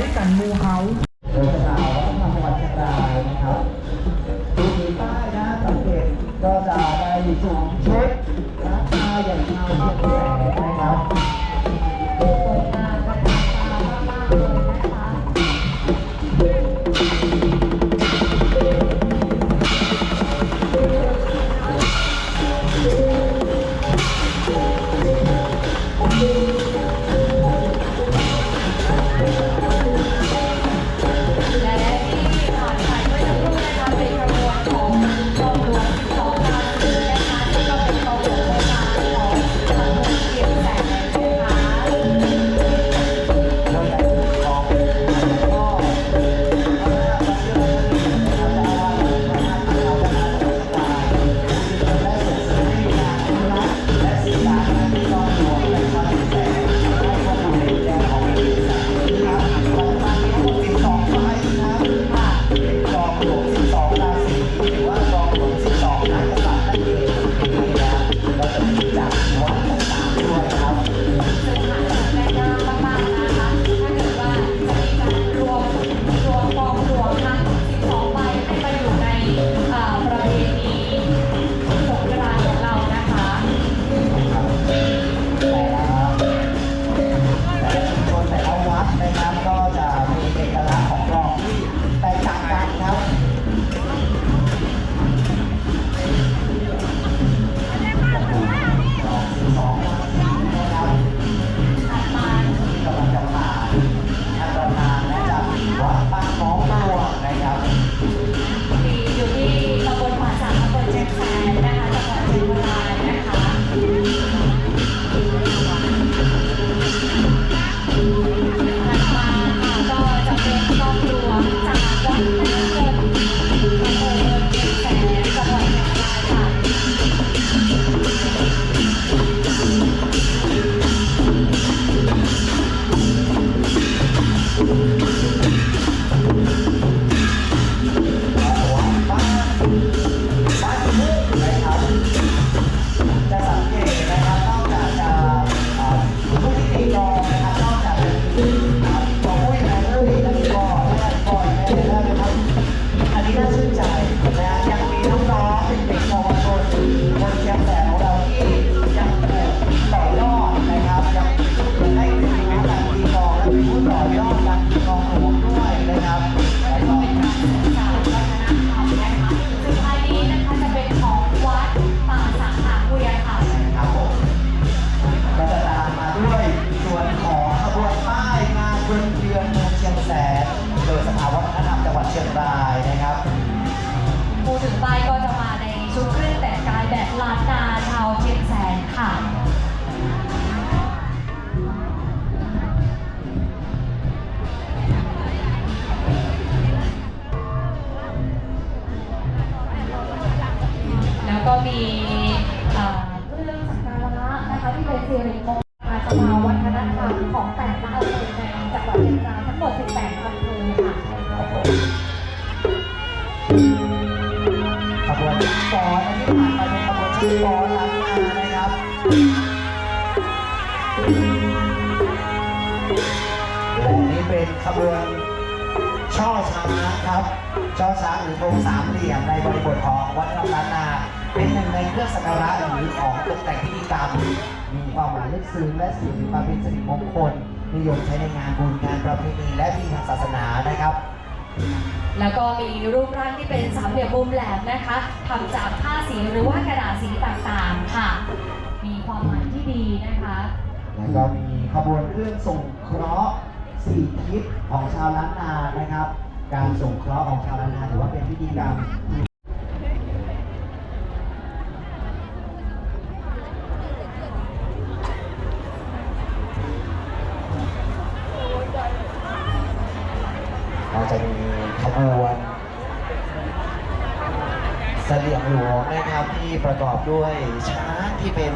tới cần mua hậu ขบวนช่อช้างครับช่อช้างหรือธงสามเหลี่ยมในบริบทของวัดรำล้านา เป็นหนึ่งในเครื่องสักการะหรือของตกแต่งพิธีกรรม มีความหมายลึกซึ้งและสื่อถึงความเป็นสิริมงคลนิยมใช้ในงานบุญงานประเพณีและพิธีศาสนานะครับแล้วก็มีรูปร่างที่เป็นสามเหลี่ยมมุมแหลมนะคะทำจากผ้าสีหรือว่ากระดาษสีต่างๆค่ะ มีความหมายที่ดีนะคะ แล้วก็มีขบวนเครื่องส่งเคราะห์ สี่ทิศของชาวล้านนานะครับ การส่งเคราะห์ของชาวล้านนาถือว่าเป็นพิธีกรรมเราจะมีขบวนเสลี่ยงหลวงนะครับที่ประกอบด้วยช้างที่เป็น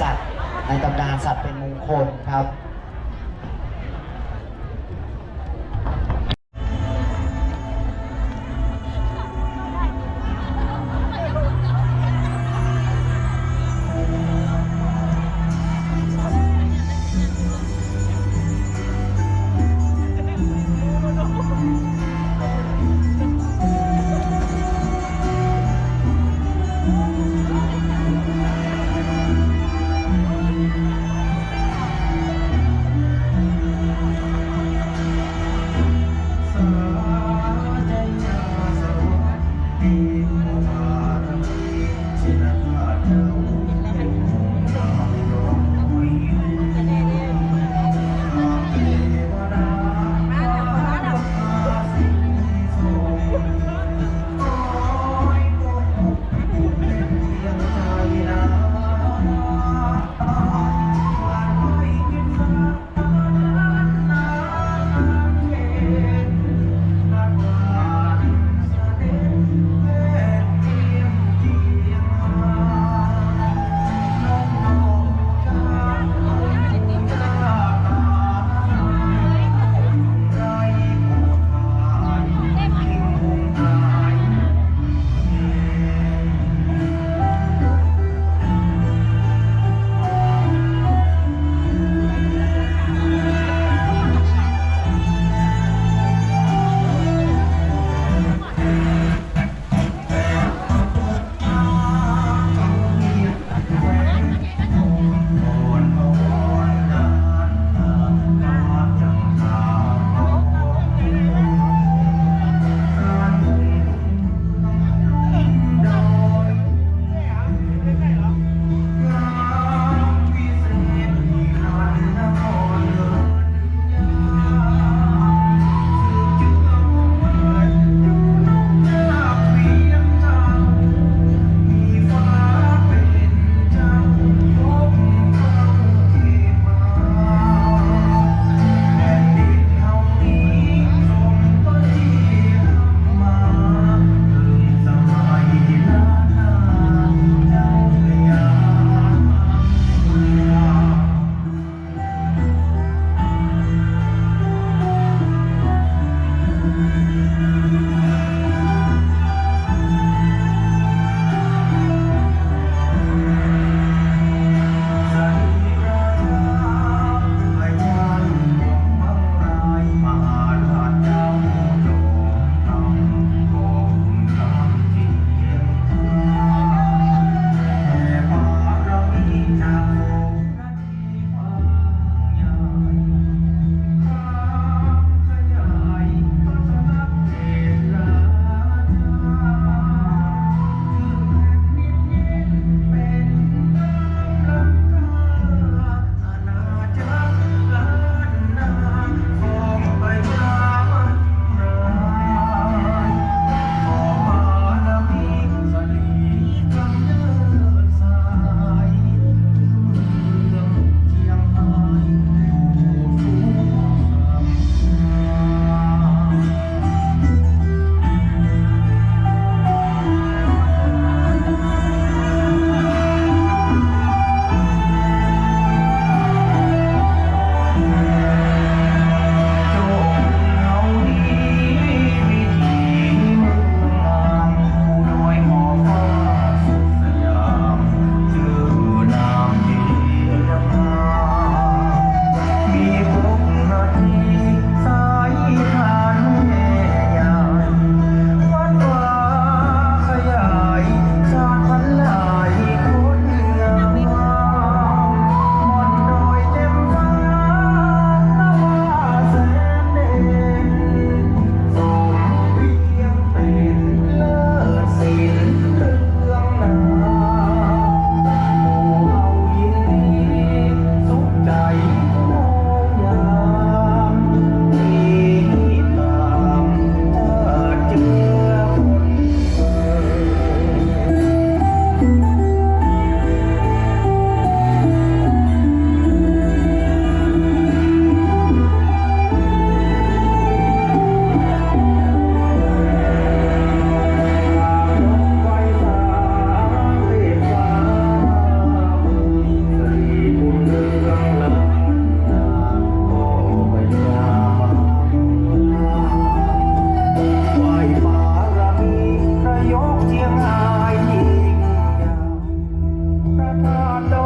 สัตว์ในตำนานสัตว์เป็นมงคลครับ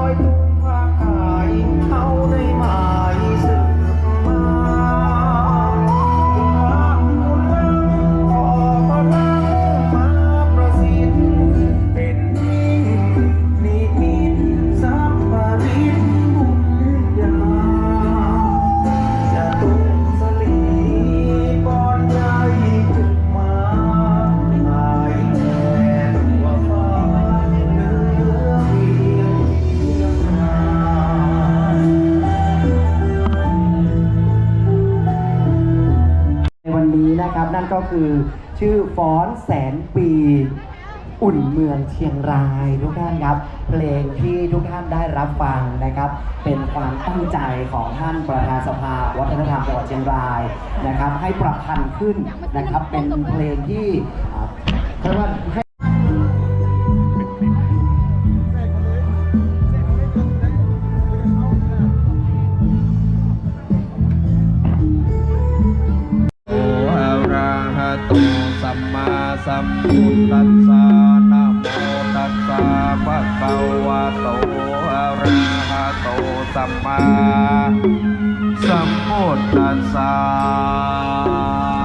อยทุกภาคายเขาได้มา ก็คือชื่อฟ้อนแสนปีอุ่นเมืองเชียงรายทุกท่านครับ เพลงที่ทุกท่านได้รับฟังนะครับ เป็นความตั้งใจของท่านประธานสภาวัฒนธรรมจังหวัดเชียงรายนะครับ ให้ประพันธ์ขึ้นนะครับ เป็นเพลงที่อ่าเรียกว่า ภะคะวะโตอะระหะโตสัมมาสัมพุทธัสสะ